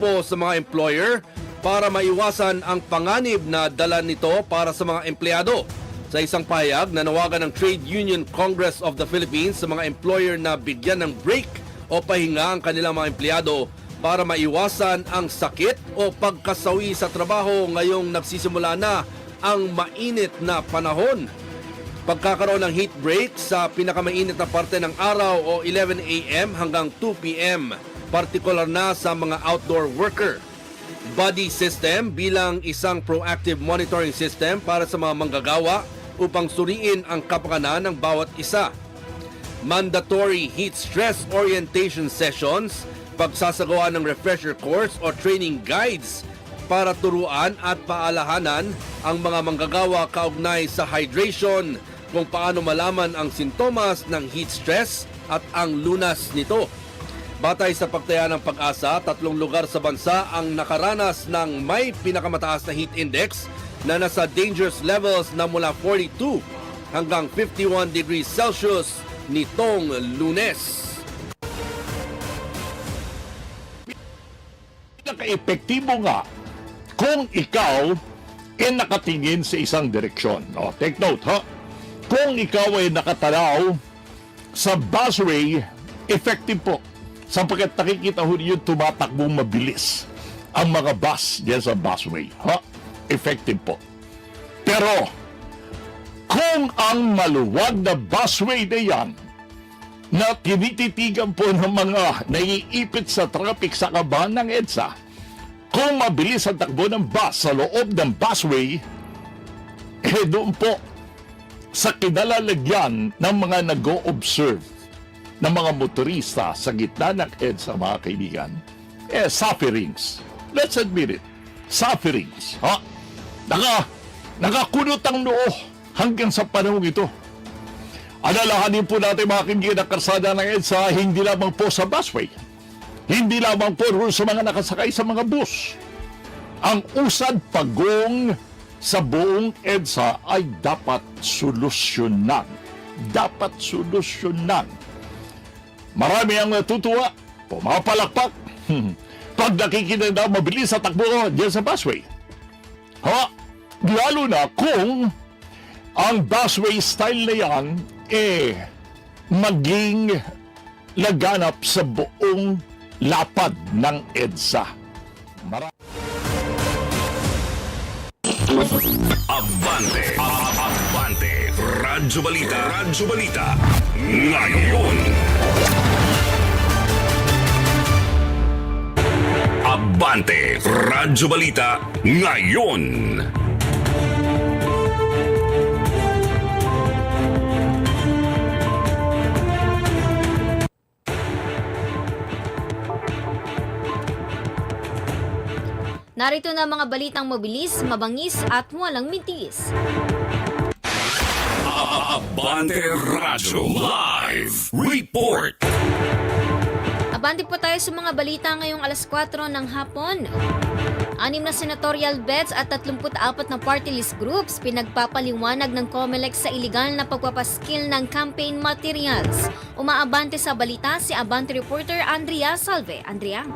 po sa mga employer para maiwasan ang panganib na dala nito para sa mga empleyado. Sa isang payag, nanawagan ng Trade Union Congress of the Philippines sa mga employer na bigyan ng break o pahinga ang kanilang mga empleyado para maiwasan ang sakit o pagkasawi sa trabaho ngayong nagsisimula na ang mainit na panahon. Pagkakaroon ng heat break sa pinakamainit na parte ng araw o 11 a.m. hanggang 2 p.m. Partikular na sa mga outdoor worker. Body system bilang isang proactive monitoring system para sa mga manggagawa upang suriin ang kapakanan ng bawat isa. Mandatory heat stress orientation sessions, pagsasagawa ng refresher course o training guides para turuan at paalahanan ang mga manggagawa kaugnay sa hydration, kung paano malaman ang sintomas ng heat stress at ang lunas nito. Batay sa pagtaya ng pag-asa, tatlong lugar sa bansa ang nakaranas ng may pinakamataas na heat index na nasa dangerous levels na mula 42 hanggang 51 degrees Celsius nitong lunes. pinaka-epektibo nga kung ikaw ay nakatingin sa isang direksyon. O, take note, ha? Kung ikaw ay nakatanaw sa busway, effective po. Sapagkat nakikita ho niyo tumatakbong mabilis ang mga bus diyan sa busway. Ha? Effective po. Pero, kung ang maluwag na busway na yan na tinititigan po ng mga naiipit sa traffic sa kabahan ng EDSA, kung mabilis ang takbo ng bus sa loob ng busway, eh doon po sa kinalalagyan ng mga nag-o-observe ng mga motorista sa gitna ng EDSA, mga kaibigan, eh, sufferings. Let's admit it. Sufferings. Ha? Naka, nakakunot ang noo hanggang sa panahon ito. Alalahanin po natin mga kaibigan ng karsada ng EDSA, hindi lamang po sa busway. Hindi lamang po rin sa mga nakasakay sa mga bus. Ang usad pagong sa buong EDSA ay dapat solusyonan. Dapat solusyonan. Marami ang natutuwa, pumapalakpak. Pag nakikita na mabilis sa takbo diyan sa busway. Ha? Lalo na kung ang busway style na yan eh maging laganap sa buong lapad ng EDSA. Mara- Abante, Abante, Radyo Balita, Radyo Balita, ngayon. Abante, Radyo Balita, ngayon. Narito na mga balitang mabilis, mabangis at walang mintis. Abante Radyo Live Report. Abante po tayo sa mga balita ngayong alas 4 ng hapon. Anim na senatorial bets at 34 na party list groups pinagpapaliwanag ng COMELEC sa iligal na pagpapaskil ng campaign materials. Umaabante sa balita si Abante reporter Andrea Salve. Andrea?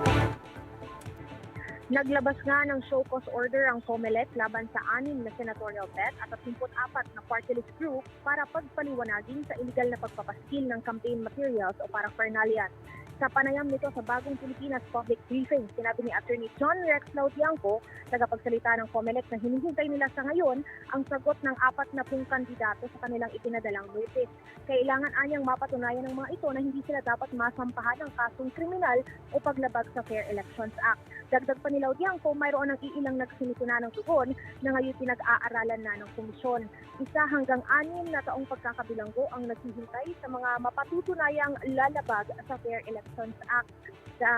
Naglabas nga ng show cause order ang COMELEC laban sa anim na senatorial bet at 34 na party list group para pagpaliwanagin sa illegal na pagpapaskil ng campaign materials o paraphernalia. Sa panayam nito sa Bagong Pilipinas Public Briefing, sinabi ni Attorney John Rex Lautiangco, tagapagsalita ng COMELEC na hinihintay nila sa ngayon ang sagot ng apat na pung kandidato sa kanilang ipinadalang notice. Kailangan anyang mapatunayan ng mga ito na hindi sila dapat masampahan ng kasong kriminal o paglabag sa Fair Elections Act. Dagdag pa ni Laudiangco, mayroon ng iilang nagsinikuna ng tugon na ngayon pinag-aaralan na ng komisyon. Isa hanggang anim na taong pagkakabilanggo ang naghihintay sa mga mapatutunayang lalabag sa Fair Elections Act. Sa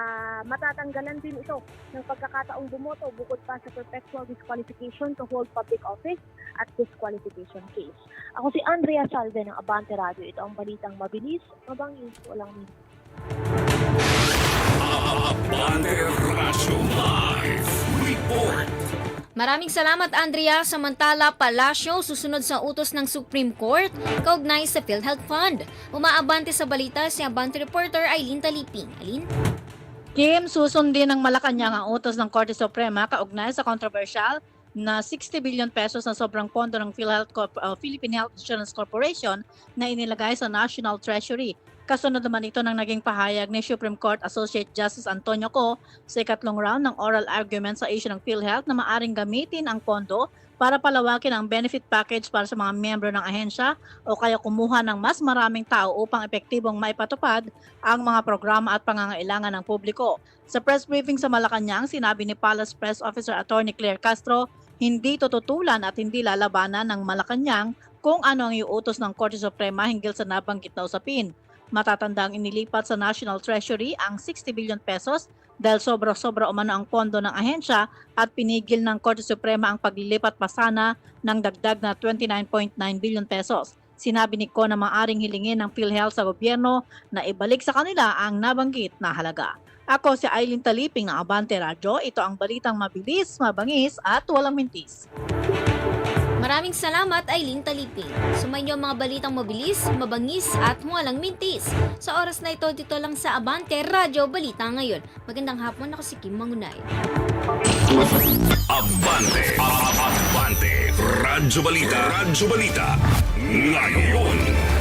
matatanggalan din ito ng pagkakataong bumoto bukod pa sa perpetual disqualification to hold public office at disqualification case. Ako si Andrea Salve ng Abante Radio. Ito ang balitang mabilis, mabangis, walang minutes. Abante Radyo Live Report. Maraming salamat Andrea. Samantala, Palasyo susunod sa utos ng Supreme Court kaugnay sa PhilHealth Fund. Umaabante sa balita si Abante reporter Eileen Taliping. Eileen? Kim, susundin ng Malacanang ang utos ng Korte Suprema kaugnay sa controversial na 60 billion pesos na sobrang pondo ng PhilHealth Corp- uh, Philippine Health Insurance Corporation na inilagay sa National Treasury. Kasunod naman ito ng naging pahayag ni Supreme Court Associate Justice Antonio Co sa ikatlong round ng oral argument sa issue ng PhilHealth na maaring gamitin ang pondo para palawakin ang benefit package para sa mga miyembro ng ahensya o kaya kumuha ng mas maraming tao upang epektibong maipatupad ang mga programa at pangangailangan ng publiko. Sa press briefing sa Malacanang, sinabi ni Palace Press Officer Attorney Claire Castro, hindi tututulan at hindi lalabanan ng Malacanang kung ano ang iutos ng Korte Suprema hinggil sa nabanggit na usapin. Matatandang inilipat sa National Treasury ang 60 billion pesos dahil sobra-sobra umano ang pondo ng ahensya at pinigil ng Korte Suprema ang paglilipat pa sana ng dagdag na 29.9 billion pesos. Sinabi ni Ko na maaring hilingin ng PhilHealth sa gobyerno na ibalik sa kanila ang nabanggit na halaga. Ako si Aileen Taliping ng Abante Radyo. Ito ang balitang mabilis, mabangis at walang mintis. Maraming salamat, Eileen Taliping. Sumainyo ang mga balitang mabilis, mabangis at walang mintis. Sa oras na ito, dito lang sa Abante Radyo Balita ngayon. Magandang hapon, ako si Kim Mangunay. Abante. Abante. Radyo Balita. Radyo Balita. Ngayon.